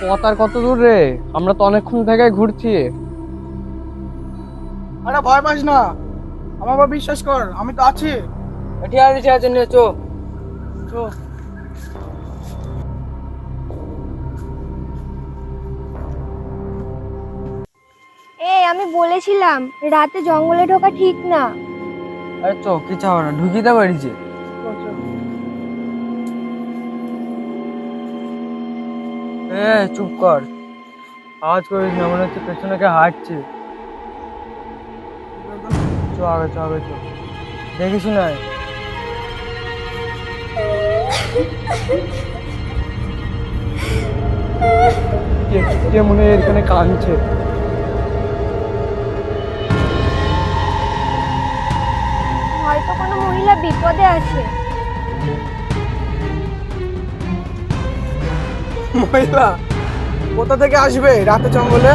পথ আর কত দূর রে? আমরা তো অনেকক্ষণ থেকে ঘুরছি। আরে ভয় পাস না। আমার উপর বিশ্বাস কর আমি তো আছি। ঠিক আছে ঠিক আছে চো। চো। এই আমি বলেছিলাম রাতে জঙ্গলে ঢোকা ঠিক না। আরে চো কিছু হবে না ঢুকিতে পারিছে এ, চুপ কর। আওয়াজ করিস না, মনে হচ্ছে পেছনে কে হাঁটছে। আগে আগে চো। দেখিস না। কে মনে হয় এখানে কাঁদছে? হয়তো কোনো মহিলা বিপদে আছে। মহিলা কোথা থেকে আসবে রাতে জঙ্গলে?